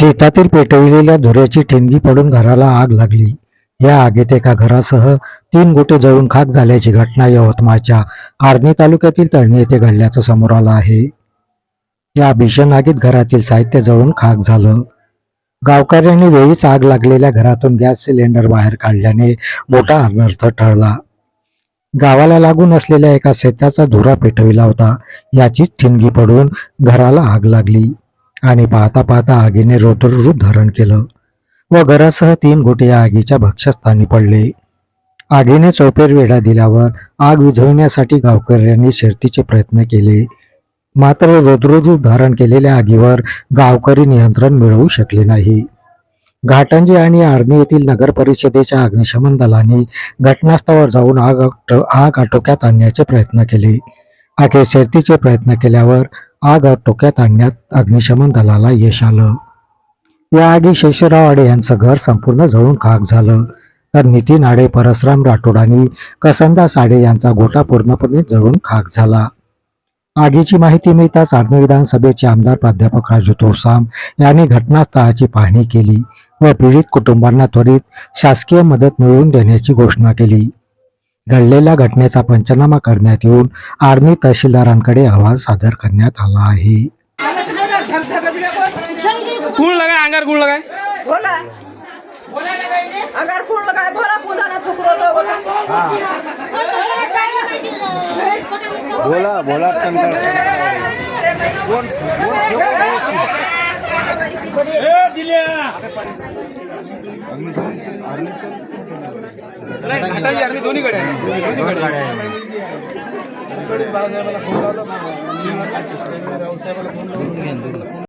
शेतातील पेटविलेल्या धुऱ्याची ठिणगी पडून घराला आग लागली. या आगीत एका घरासह तीन गोटे जळून खाक झाल्याची घटना यवतमाळच्या आर्णी तालुक्यातील तळणी येथे घडल्याचं समोर आलं आहे. या भीषण आगीत घरातील साहित्य जळून खाक झालं. गावकऱ्यांनी वेळीच आग लागलेल्या घरातून गॅस सिलेंडर बाहेर काढल्याने मोठा अनर्थ ठरला गावाला लागून असलेल्या एका शेताचा धुरा पेटविला होता. याचीच ठिणगी पडून घराला आग लागली. आणि पाहता पाहता आगीने रोतर रूप धारण केलं व घरासह तीन गोटे या आगीच्या भक्ष्यस्थानी पडले. आगीने चौपेर वेढा दिल्यावर आग विझवण्यासाठी गावकऱ्यांनी शर्तीचे प्रयत्न केले. मात्र रुद्ररूप धारण केलेल्या आगीवर गावकरी नियंत्रण मिळवू शकले नाही. घाटंजी आणि आर्णी येथील नगर परिषदेच्या अग्निशमन दलाने घटनास्थळावर जाऊन आग आग आटोक्यात आणण्याचे प्रयत्न केले. अखेर शर्तीचे प्रयत्न केल्यावर आग आटोक्यात आणण्यात अग्निशमन दलाला यश आलं. या आगी शेषराव आडे यांचं घर संपूर्ण जळून खाक झालं. तर नितीन आडे परसराम राठोड आणि कसंदा साडे यांचा गोटा पूर्णपणे जळून खाक झाला. आगीची माहिती मिळताच आर्मी विधानसभेचे आमदार प्राध्यापक राजू तोरसाम यांनी घटनास्थळाची पाहणी केली व पीडित कुटुंबांना त्वरित शासकीय मदत मिळवून देण्याची घोषणा केली. घडलेल्या घटनेचा पंचनामा करण्यात येऊन आर्मी तहसीलदारांकडे अहवाल सादर करण्यात आला आहे. कौन लगाए अंगार कौन लगाए बोला. अगर कुण लगाय भोला पूजा ना फुकरो तो बोला. बोला बोला घाटाची आर्मी दोन्ही कडे